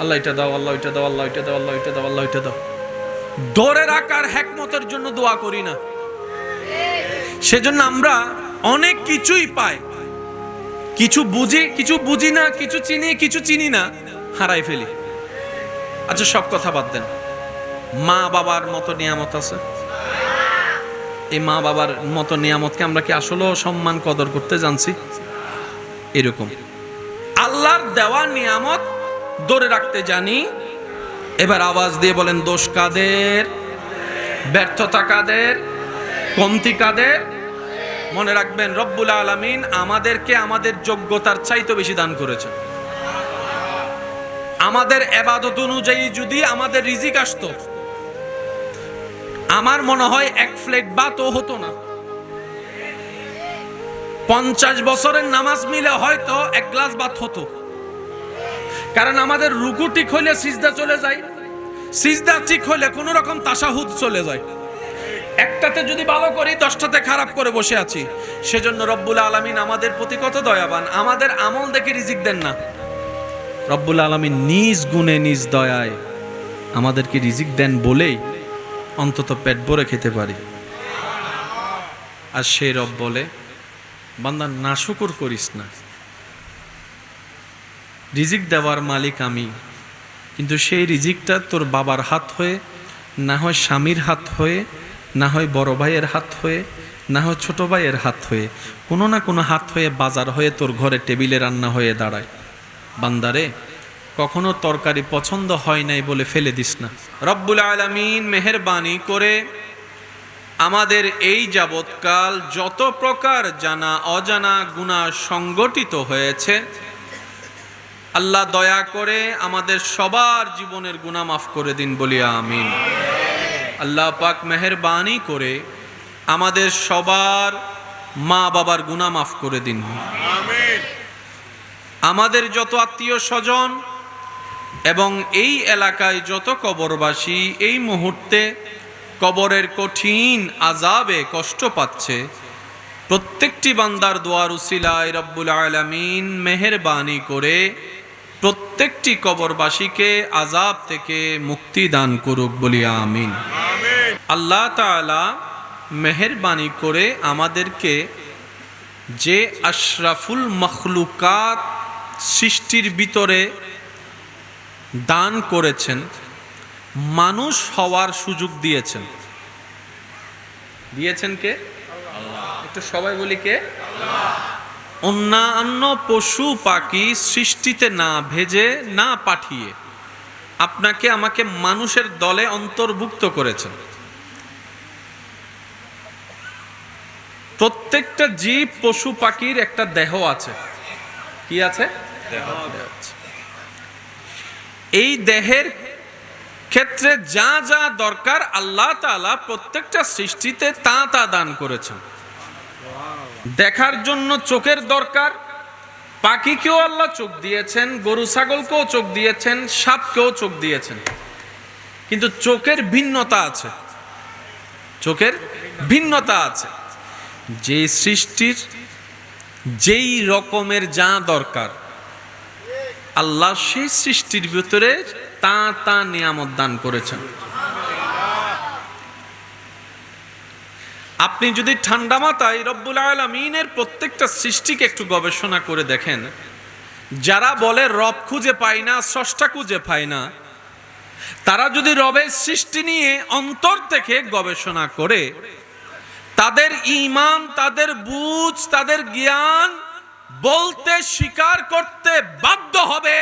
আল্লাহ এটা দাও, আল্লাহ এটা দাও, আল্লাহ এটা দাও, আল্লাহ এটা দাও, আল্লাহ এটা দাও। ধরে রাখার হ্যাকমতের জন্য দোয়া করি না। সেজন্য আমরা অনেক কিছুই পাই। কিছু বুঝি কিছু বুঝি না, কিছু চিনি কিছু চিনি না, হারাই ফেলি। আচ্ছা সব কথা বাদ দেন। মা বাবার মতো নিয়ামত আছে? এই মা বাবার মতো নিয়ামতকে আমরা কি আসলেও সম্মান কদর করতে জানছি? এরকম। আল্লাহর দেওয়া নিয়ামত ধরে রাখতে জানি। এবার আওয়াজ দিয়ে বলেন, দোষ কাদের? ব্যর্থতা কাদের? কমতি কাদের? মনে রাখবেন, রব্বুল আলমিন আমাদেরকে আমাদের যোগ্যতার চাইতে বেশি দান করেছেন। আমাদের এবাদত অনুযায়ী যদি আমাদের রিজিক আসতো, আমার মনে হয় এক ফ্লেট ভাতও হতো না। পঞ্চাশ বছরের নামাজ মিলে হয়তো এক গ্লাস ভাত হতো। কারণ আমাদের রুকু ঠিক হইলে সিজদা চলে যায়, সিজদা ঠিক হইলে কোন রকম তাসাহুদ চলে যায়। একটাতে যদি ভালো করি, দশটাতে খারাপ করে বসে আছি। সেজন্য রব্বুল আলমিন আমাদের প্রতি কত দয়াবান, আমাদের আমল দেখে রিজিক দেন না। রব্বুল আলমিন নিজ গুণে, নিজ দয়ায় আমাদেরকে রিজিক দেন বলেই অন্তত পেট ভরে খেতে পারি। আর সেই রব বলে, বান্দা নাশুকুর করিস না। রিজিক দেওয়ার মালিক আমি। কিন্তু সেই রিজিকটা তোর বাবার হাত হয়ে, না হয় স্বামীর হাত হয়ে, না হয় বড় ভাইয়ের হাত হয়ে, না হয় ছোট ভাইয়ের হাত হয়ে, কোনো না কোনো হাত হয়ে বাজার হয়ে তোর ঘরে টেবিলে রান্না হয়ে দাঁড়ায়। বান্দারে, কখনো তরকারি পছন্দ হয় নাই বলে ফেলে দিস না। রব্বুল আলমিন মেহরবানি করে আমাদের এই যাবৎকাল যত প্রকার জানা অজানা গুণা সংগঠিত হয়েছে আল্লাহ দয়া করে আমাদের সবার জীবনের গুণা মাফ করে দিন বলিয়া আমিন। আল্লাহ পাক মেহরবানি করে আমাদের সবার মা বাবার গুণা মাফ করে দিন। আমাদের যত আত্মীয় স্বজন এবং এই এলাকায় যত কবরবাসী এই মুহূর্তে কবরের কঠিন আজাবে কষ্ট পাচ্ছে প্রত্যেকটি বান্দার দোয়ার উসিলায় রব্বুল আলমিন মেহরবানি করে প্রত্যেকটি কবরবাসীকে আজাব থেকে মুক্তি দান করুক বলি আমিন। আল্লাহ তাআলা মেহরবানি করে আমাদেরকে যে আশরাফুল মখলুকাত সৃষ্টির ভিতরে দান করেছেন মানুষ হওয়ার সুযোগ দিয়েছেন। দিয়েছেন কে? একটু সবাই বলি কে? অন্যান্য পশু পাখি সৃষ্টিতে না ভেজে না পাঠিয়ে আপনাকে আমাকে মানুষের দলে অন্তর্ভুক্ত করেছেন প্রত্যেকটা জীব পশু পাখির একটা দেহ আছে। কি আছে। এই দেহের ক্ষেত্রে যা যা দরকার আল্লাহ তাআলা প্রত্যেকটা সৃষ্টিতে তা তা দান করেছেন। দেখার জন্য চোখের দরকার। পাখিকেও আল্লাহ চোখ দিয়েছেন, গরু ছাগলকেও চোখ দিয়েছেন, সাপকেও চোখ দিয়েছেন। কিন্তু চোখের ভিন্নতা আছে। চোখের ভিন্নতা আছে। যে সৃষ্টির যেই রকমের যা দরকার, আল্লাহ সেই সৃষ্টির ভিতরে তা তা নিয়ামত দান করেছেন। আপনি যদি ঠান্ডা মাথায় রব্বুল আলমিনের প্রত্যেকটা সৃষ্টিকে একটু গবেষণা করে দেখেন, যারা বলে রব খুঁজে পায় না, স্রষ্টা খুঁজে পায় না, তারা যদি রবের সৃষ্টি নিয়ে অন্তর থেকে গবেষণা করে, তাদের ইমান তাদের বুঝ, তাদের জ্ঞান বলতে স্বীকার করতে বাধ্য হবে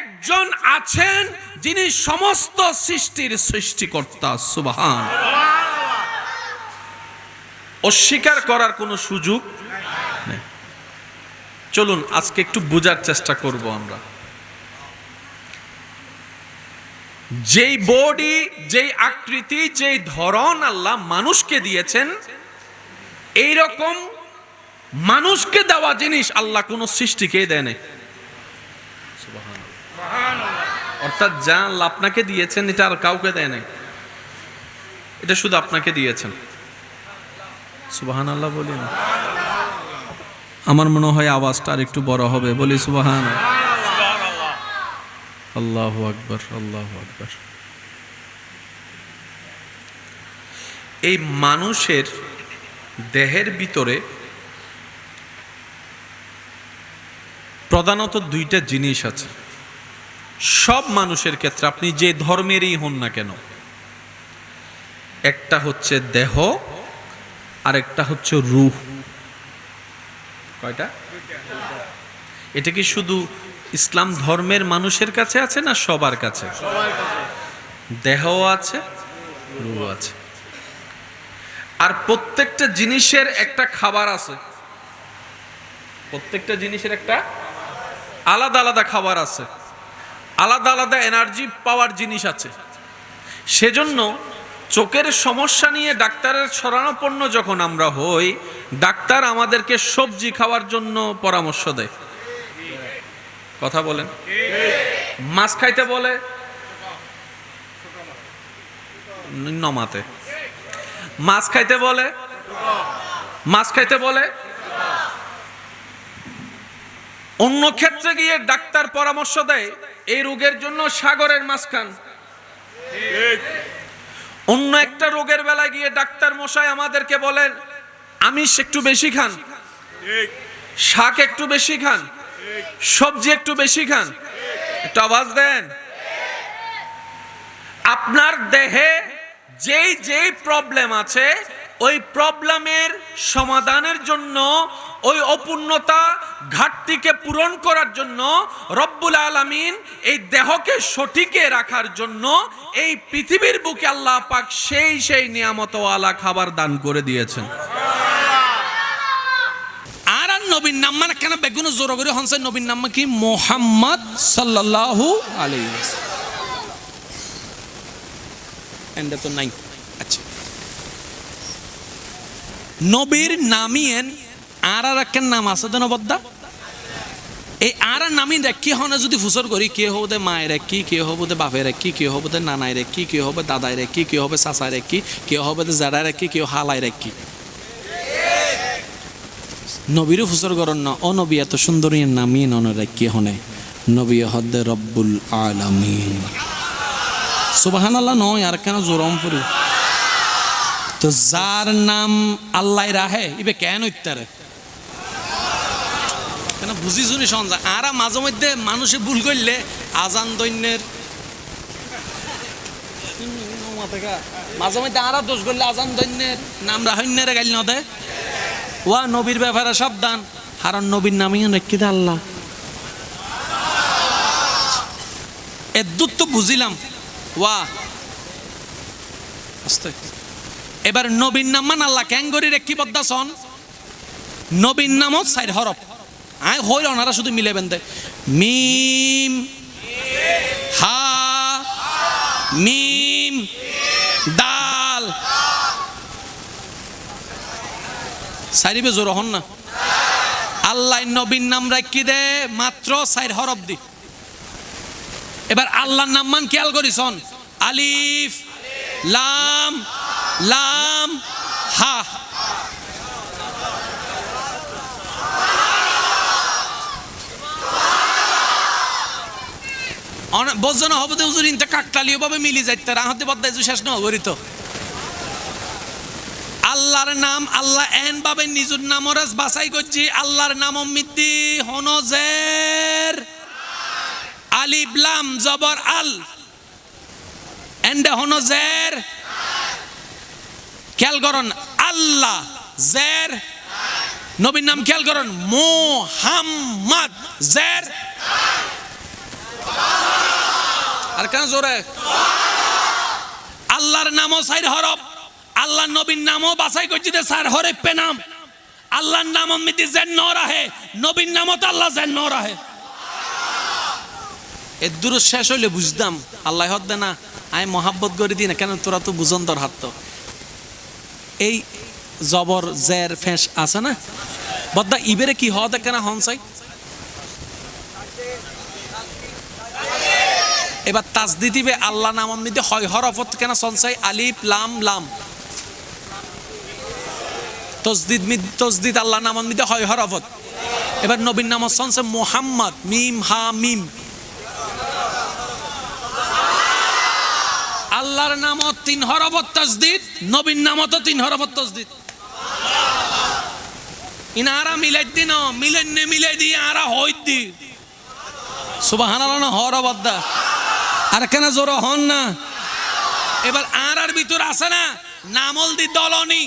একজন আছেন যিনি সমস্ত সৃষ্টির সৃষ্টিকর্তা, সুবাহান। অস্বীকার করার কোনো সুযোগ নেই। চলুন, আজকে একটু বোঝার চেষ্টা করব আমরা। যেই বডি, যেই আকৃতি, যেই ধরন আল্লাহ মানুষকে দিয়েছেন এই রকম মানুষকে দেওয়া জিনিস আল্লাহ কোনো সৃষ্টিকে দেয় নাই। অর্থাৎ যা আল্লাহ আপনাকে দিয়েছেন, এটা আর কাউকে দেয় নাই। এটা শুধু আপনাকে দিয়েছেন। সুবাহান আল্লাহ বলি না। আমার মনে হয় আওয়াজটা আর একটু বড় হবে, বলি সুবাহান। আল্লাহ আকবর আল্লাহ আকবর। এই মানুষের দেহের ভিতরে প্রধানত দুইটা জিনিস আছে। সব মানুষের ক্ষেত্রে আপনি যে ধর্মেরই হন না কেন, একটা হচ্ছে দেহ আর একটা হচ্ছে রুহ। কয়টা? এটা কি শুধু ইসলাম ধর্মের মানুষের কাছে আছে না সবার কাছে? দেহ আছে, রুহ আছে। আর প্রত্যেকটা জিনিসের একটা খাবার আছে। প্রত্যেকটা জিনিসের একটা আলাদা আলাদা খাবার আছে। আলাদা আলাদা এনার্জি পাওয়ার জিনিস আছে। সেজন্য চোখের সমস্যা নিয়ে ডাক্তারের শরণাপন্ন যখন আমরা হই, ডাক্তার আমাদেরকে সবজি খাওয়ার জন্য পরামর্শ দেয়। কথা বলেন। মাছ খাইতে বলে? নমাতে। মাছ খাইতে বলে? মাছ খাইতে বলে? অন্য ক্ষেত্রে গিয়ে ডাক্তার পরামর্শ দেয়, এই রোগের জন্য সাগরের মাছ খান। অন্য একটা রোগের বেলায় গিয়ে ডাক্তার মশাই আমাদেরকে বলেন আমিষ একটু বেশি খান। শাক একটু বেশি খান। সবজি একটু বেশি খান। একটু আওয়াজ দেন। আপনার দেহে যেই যেই প্রবলেম আছে ওই প্রবলেমের সমাধানের জন্য, ওই অপূর্ণতা ঘাটতিকে পূরণ করার জন্য রব্বুল আলামিন এই দেহকে সঠিকে রাখার জন্য এই পৃথিবীর বুকে আল্লাহ পাক সেই সেই নিয়ামতওয়ালা খাবার দান করে দিয়েছেন। আর আর নবীর নাম মানে কেন? বেগুন জোর করে হনসে নবীর নাম কি? মোহাম্মদ সাল্লাল্লাহু আলাইহি এন্ডে তো নাই। আচ্ছা। নবীর নামিয়েন, আর আর একটা নাম আছে তো নবদ্দা? এই আর নামি রেখি হনে যদি ফুসর করি, কে হব মায়ের রেখি কে হব বাপের রেখি কে হব নানাই রেখি কে হবে দাদাই রেখি কে হবে চাচাই রেখি কে হবে জাড়াই রেখি কেউ হালাই রেখি নবীরও ফুসর করন না, ও নবী এত সুন্দরী, নামিয়ে ননরে কি হনে? নবী হদ্দে রব্বুল আলামিন। সুবাহান আল্লাহ নয়, আর কেন জোরম পড়ি তো যার নাম আল্লাহ রাহে, ইবে কেন ইত্যারে? কেন বুঝি শুনি সঞ্জা আর মাঝে মধ্যে মানুষে ভুল করলে আজান দৈন্যের মাঝে মধ্যে আর দোষ করলে আজান দৈন্যের নাম রাহন্যের গাইল ন দেয় ওয়া নবীর ব্যাপারে সাবধান। হারণ নবীর নামই দে আল্লাহ? এদ্দুত তো বুঝিলাম। ওয়া, আস্তে। এবার নবীন নাম মান আল্লাহ ক্যাং করি রেখি বদ্দা সন নবীর নামও সাইড হরফ। আয়, হইল ওনারা শুধু মিলে বেন্দে মিম, হা, মিম, দাল। সাইরিবে জোর হন না। আল্লাহ নবীন নাম রাখি দে, মাত্র সাইর হরফ দি। এবার আল্লাহর নাম মান খেয়াল করিছন আলিফ, লাম লাম, হা। বোঝো না হবে হুজুর, ইনতে কাকতালীয় ভাবে মিলি যাইতে রাহতে বদ্দাই শেষ না হবরিত আল্লাহর নাম, আল্লাহ এন ভাবে নিজুর নামরাজ বাছাই করছি, আল্লাহর নাম অমিতি হনজের আলিবলাম জবর, আল। এন্ডে হনজের খেয়াল করুন, আল্লাহ, জের। নবীর নাম খেয়াল করুন, মোহাম্মদ, জের। আর কেন জোরে। আল্লাহর নামও সাইর হরফ আল্লাহ নবীর নামও বাছাই করছি যে স্যার হরে পেনাম আল্লাহর নাম অমিতি জেন ন রাহে নবীর নামও তো আল্লাহ জেন ন রাহে এর দূর শেষ হইলে বুঝতাম, আল্লাহ হদ দে না, আমি মহাব্বত করে দিই না, কেন তোরা তো বুঝন হাত তো। এই জবর জের ফেঁস আছে না? বদ্দা ইবেরে কি হওয়া দেখে না হনসাই এবার তাজদি দিবে, আল্লাহ নাম অমনিতে হয় হরফত কেন সনসাই আলিফ, লাম লাম। তসদিদ মিদ তসদিদ আল্লাহ নাম অমনিতে হয় হরফত এবার নবীর নাম সনসে মোহাম্মদ, মিম, হা, মিম। আল্লাহর নামত তিন হরবত তাজদিদ। নবীন নামত তিন হরবত তাজদিদ ইনারা মিলাই দিন মিলেন নে মিলাই দি, আরা হই দি। সুবহানাল্লাহ না হরবত দা আর কেন জোর হন না? এবার আর আর ভিতর আছে না, নামল দি দলনি।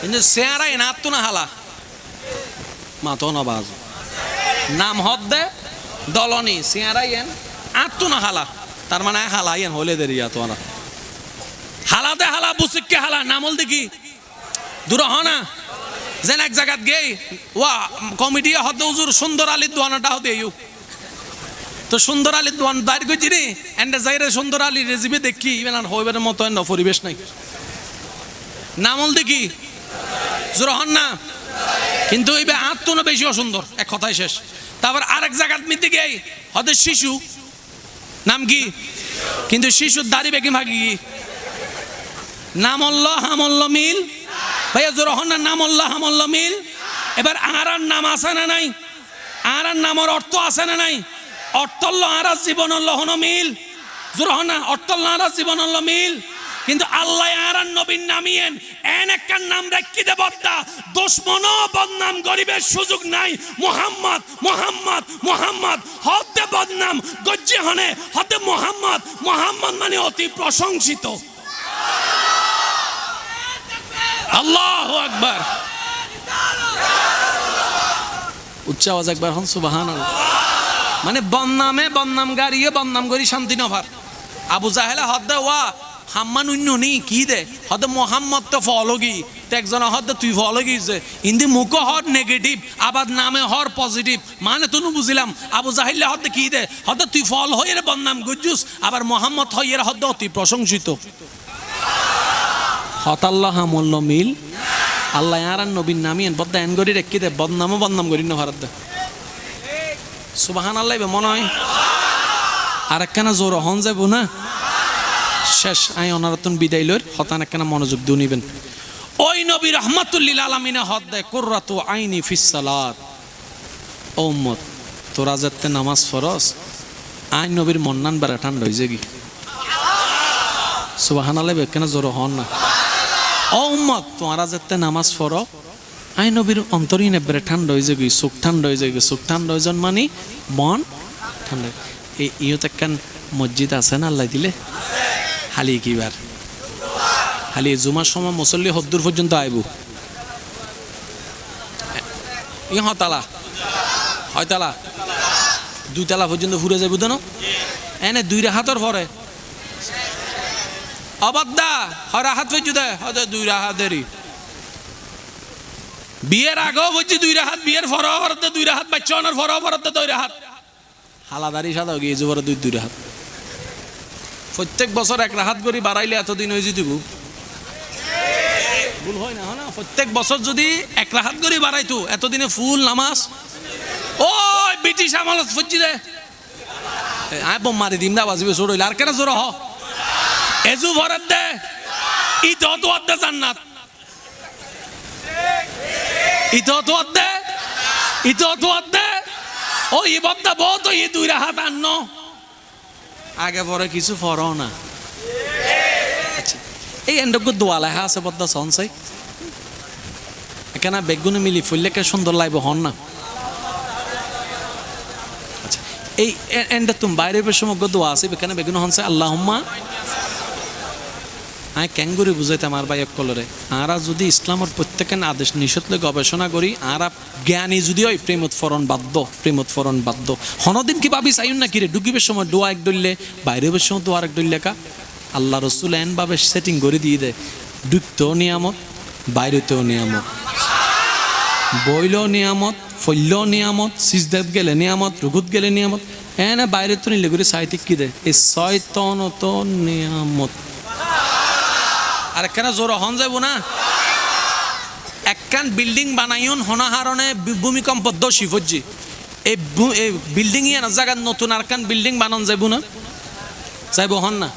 কিন্তু সেয়ারা এনাত্তু না হালা। মাতো না বাজ। নাম হদ দে দলনি সিয়ারা ইয়েন আত্তু না হালা। তার মানে হালা ইয়েন হলে দেরি আতো না হালা বুসিককে হালা নামল দেখি। দূর হ না। যেন এক জায়গাত গেই, ওয়া, কমিটি হদ উজুর সুন্দর আলীর দোয়ানাটা হতে ইউ তো সুন্দর আলীর দোয়ান দাঁড় করছি রে এন্ডে যাইরে সুন্দর আলীর রেজিবে দেখি ইভেন আর হইবার মতো এন্ড পরিবেশ নাই। নামল দেখি। জোর হন না। কিন্তু এই আত্ম না বেশি অসুন্দর এক কথাই শেষ। তারপর আরেক জায়গাত মিতে গিয়ে হয়তো শিশু। নাম কি? কিন্তু শিশুর দাড়ি বেগি ভাগি কি? নামল্ল হামল্ল মিল। ভাইয়া, জোর না নামল্ল হামল্ল মিল। এবার আর নাম আছে না নাই? আর নামর অর্থ আছে না নাই? অর্থল্ল আর জীবনল্ল হন মিল। জোর না অর্থল্ল আর জীবনল্ল মিল। কিন্তু আল্লাহ আর নবীন নামিয়েন, এন একখান নাম রাখি দে বদ্দা দুশ্মন বদনাম, গরিবের সুযোগ নাই। মোহাম্মদ মোহাম্মদ মোহাম্মদ, হতে বদনাম, গজ্জে হনে, হতে মোহাম্মদ। মোহাম্মদ মানে অতি প্রশংসিত। আল্লাহ আকবার। উচ্চ আওয়াজ একবার হন সুবাহান মানে বন্নামে বন্নাম গাড়িয়ে বন্নাম করি শান্তি নভার। আবু জাহেলা হদ দে, ওয়া হাম্মান অন্য নি কি দে? হদ মোহাম্মদ তো ফলগি, তো একজন হদ তুই ফলগি যে। ইন্দি মুখ হর নেগেটিভ আবার নামে হর পজিটিভ মানে তুনু বুঝিলাম আবু জাহিল্লা হদ কি দে? হদ তুই ফল হয়ে বদনাম গুজুস আবার মোহাম্মদ হইয়ের হদ অতি প্রশংসিত। হতাল্লাহ মল্ল মিল। আল্লাহ আর নবীন নামিয়েন বদ্দা এন করি রেখে দে? বদনামও বদনাম করি না ভারত সুবাহান আল্লাহ মনে হয় আর একখানা জোর হন যাব না? শেষ আই অনারতন বিদায় লইর হতান একখানা মনোযোগ দিও নিবেন। ওই নবী রহমাতুল্লিল আলমিনে হদ দেয়, কোর্রাত আইনি ফিসালাত ও উম্মত, তোরা যাতে নামাজ ফরস আই নবীর মন্নান বেড়া ঠান্ডা হয়ে যাগি সুবাহান একখানা জোর হন না। ও উম্মত তোমরা যাতে নামাজ পড়ো আই নবীর অন্তরীণ এবারে ঠান্ডা হয়ে যাবে চোখ ঠান্ডা হয়ে যাবে। চোখ ঠান্ডা হয়ে মানে মন ঠান্ডা এই ইয়ত একখান মসজিদ আছে না, আল্লাহ দিলে? হালি কিবার হালি জুমার সময় মুসল্লি হদ্দুর পর্যন্ত আইব। ই হতালা হয়তালা দুই তালা পর্যন্ত ঘুরে যাইব তো এনে দুই হাতর পরে অবাদ্দা হয় রাহাত দে। হয়তো দুই রাহাতেরই বিয়ের আগেও বলছি দুই রাহাত বিয়ের ফরহ ফরতে দুই রাহাত বাচ্চা অনার ফরহ ফরতে দুই রাহাত হালাদারি সাদা গিয়েছে বড় দুই দুই রাহাত প্রত্যেক বছর এক রাহাত করে বাড়াইলে এতদিন হয়ে যেত ভুল হয় না না? প্রত্যেক বছর যদি এক রাহাত করে বাড়াইতো, এতদিনে ফুল, নামাজ? ও ব্রিটিশ আমলত ফুচি দে। আয় বোম মারি দিম দা, বাজিবে জোর হইলে। আর কেন জোর হ? এজু ভরত দে। ইতো তো দে জান্নাত। ইতো তো দে। ইতো তো দে। ও ইবদ্দা বহুত ই দুই রাহাত আন্ন। আগে পরে কিছু ফরও না। আচ্ছা এই এন্ডক দোয়া লেখা আছে বদ্দা এখানে বেগুনে মিলি ফুললে কে সুন্দর লাইব হন না। আচ্ছা এই এন্ডে তুমি বাইরে সমগ্র দোয়া আছে, এখানে বেগুন হনসে আল্লাহম্মা আমি ক্যাঙ্গুরি বুঝাইতে আমার ভাই কলরে। আরা যদি ইসলামের প্রত্যেকের আদেশ নিষেধলে গবেষণা করি, আরা জ্ঞানী যদি হয়, প্রেমত ফরণ বাধ্য, প্রেমত ফরণ বাধ্য। হনদিন কি ভাবি চাইন না কিরে ডুকিবের সময় দোয়া এক ডললে বাইরের সময় দোয়া এক ডললে কা? আল্লাহ রসুল এনভাবে সেটিং করে দিয়ে দেয় ডুবতেও নিয়ামত, বাইরেতেও নিয়ামত। বইলেও নিয়ামত ফল্যও নিয়ামত, সিজদাত গেলে নিয়ামত রুগুত গেলে নিয়ামত, এনে বাইরে তো নিলে করে সাহিত্যিক কি দেয়? এই ছয়তন তো নিয়ামত। আর একখানা জোর হন যাব না? একখান বিল্ডিং বানাইন হনাহারণে ভূমিকম্প দোষী ফজ্জি এই বিল্ডিং ইয়ে না জায়গার নতুন আর বিল্ডিং বানান যাব না? যাইব হন না?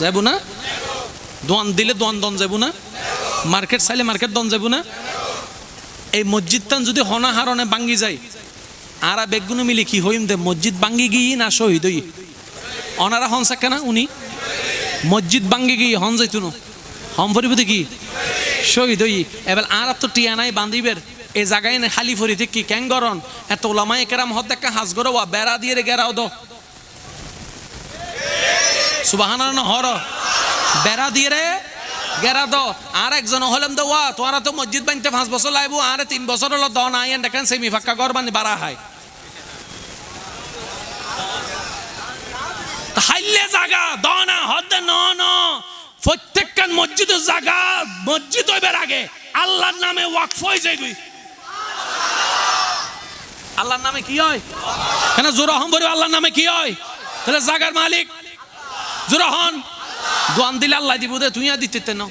যাইব না? দোয়ান দিলে দোয়ান দন যাব না? মার্কেট চাইলে মার্কেট দন যাব না? এই মসজিদটান যদি হনাহারণে ভাঙ্গি যায়, আর বেগুনো মিলি কি হইম দে? মসজিদ ভাঙ্গি গিয়ে না শহীদ হই? অনারা হন সাক্কা না উনি? মসজিদ ভাঙ্গে গিয়ে হন যাইতুনো? হম ফরিবতে কি শহীদ হই এবার আর তো টিয়া নাই বান্দিবের এই জায়গায় না খালি ফরিতে কি ক্যাং গরন এত ওলামাই কেরাম হত দেখা হাজ গরো বেড়া দিয়ে রে গেরাও দো সুবাহানা হর বেড়া দিয়ে রে গেরা দ আর একজন হলেম দো ওয়া তোরা তো মসজিদ বানতে পাঁচ বছর লাগবো আর তিন বছর হলো দ নাই দেখেন সেমি ফাঁকা ঘর বানি বাড়া হয় হাইলে জাগা দ না হদ ন ন প্রত্যেকখান মসজিদের জাগা মসজিদ হইবার আগে আল্লাহর নামে ওয়াকফ হয়ে যায় গুই আল্লাহর নামে কি হয়? কেন জোরা হম বলবে আল্লাহর নামে কি হয়? তাহলে জাগার মালিক জোরা হন। দোয়ান দিলে আল্লাহ দিব দে তুই দিতে না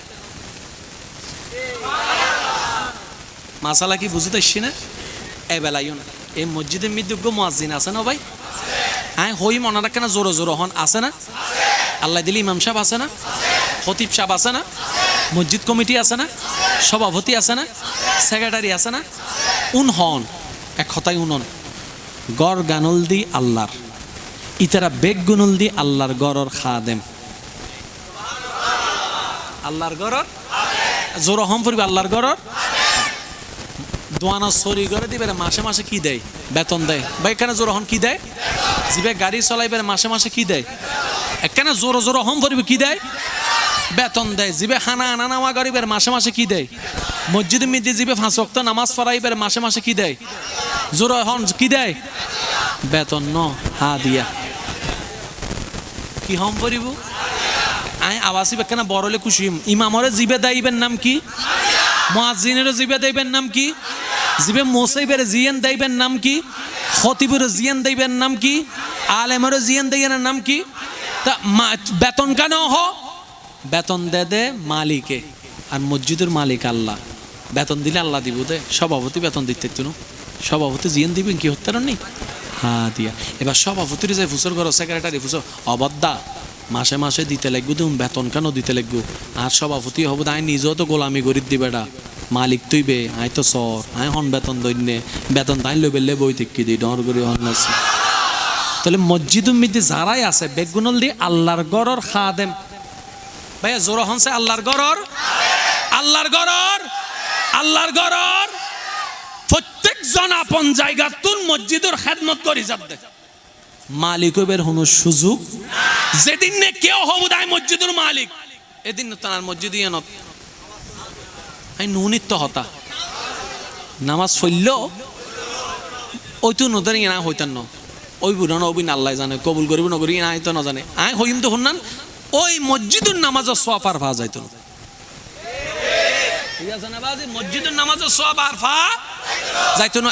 মাসালা কি বুঝতে আসছি না? এ বেলাইও না। এই মসজিদের মৃত্যুজ্ঞ মোয়াজিন আছে না ভাই? হ্যাঁ হই মনে রাখে না জোরো জোরো হন আছে না? আল্লাহ দিলি ইমাম সাহেব আছে না? খতিব সাহেব আছে না? মসজিদ কমিটি আছে না? সভাপতি আছে না? সেক্রেটারি আছে না? উন হন এক কথাই উনন গড় গানল দি আল্লাহর, ইতারা বেগ গুনল দি আল্লাহর গড়র খাদেম। আল্লাহর গড়র? জোর হম পড়বে আল্লাহর গড়র? দোয়ানা সরি করে দিবে মাসে মাসে কি দেয়? বেতন দেয়। বা এখানে জোর হন কি দেয়? জিবে গাড়ি চলাইবে মাসে মাসে কি দেয়? এখানে জোর জোর হম পড়বে কি দেয়? বেতন দেয়, জিবে হানা আনা নামা গরিবের মাসে মাসে কি দেয়? মসজিদে মিদ্দি জিবে ফাঁস ওয়াক্ত নামাজ পড়াইবের মাসে মাসে কি দেয়? জোর হন, কি দেয়? বেতন ন, হা দিয়া। কি হম পড়িব আই আবাসি বেখানা বড়লে খুশি। ইমামরে জিবে দাইবেন নাম কি? মুয়াজ্জিনের জিবে দাইবেন নাম কি? জিবে মোসাইবের জিয়েন দাইবেন নাম কি? খতিবের জিয়েন দাইবেন নাম কি? আলেমের জিয়ান দাইবেন নাম কি? তা বেতন কেন হ? বেতন দে দে মালিকে, আর মসজিদের মালিক আল্লাহ। বেতন দিলে আল্লাহ দিব দে, সভাপতি বেতন দিতে তুনো সভাপতি জিয়ান দিবেন, কি হতে নেই হ্যাঁ দিয়া। এবার সভাপতির যে ফুসর করো সেক্রেটারি ফুসর অবদ্দা মাসে মাসে দিতে লাগবো তুমি বেতন কেন দিতে লাগবো। আর সভাপতি হব আই নিজেও তো গোলামি করি দি বেটা মালিক তুই বে আই তো সর আই হন বেতন দৈন্যে। বেতন তাই লই বেললে বই থেকে দিই ডর করে হন তাহলে মসজিদুর মধ্যে যারাই আছে, বেগুনল দি আল্লাহর গড়র খাদেম। ভাইয়া, জোর হনছে, আল্লাহর গড়র আল্লাহর গড়র আল্লাহর গড়র প্রত্যেকজন আপন জায়গা তুন মসজিদের খেদমত করি যাবে মালিক বের হনো সুযোগ? যেদিন নে কেউ হব দায় মসজিদের মালিক। এদিন তার মসজিদ ইয়ানত আই নুনিত্য হতা। নামাজ ফইল ওই তো নদরে ইনা হইতান ন। ওই বুড়া ন, ওই আল্লাহ জানে, কবুল করিব নগরী ইনা হইতো না জানে। আই হইম তো শুননান ওই মসজিদের নামাজের সোয়াব আর না। ঠিক আছে মসজিদের নামাজের সোয়াব আর ফা যাইতো না।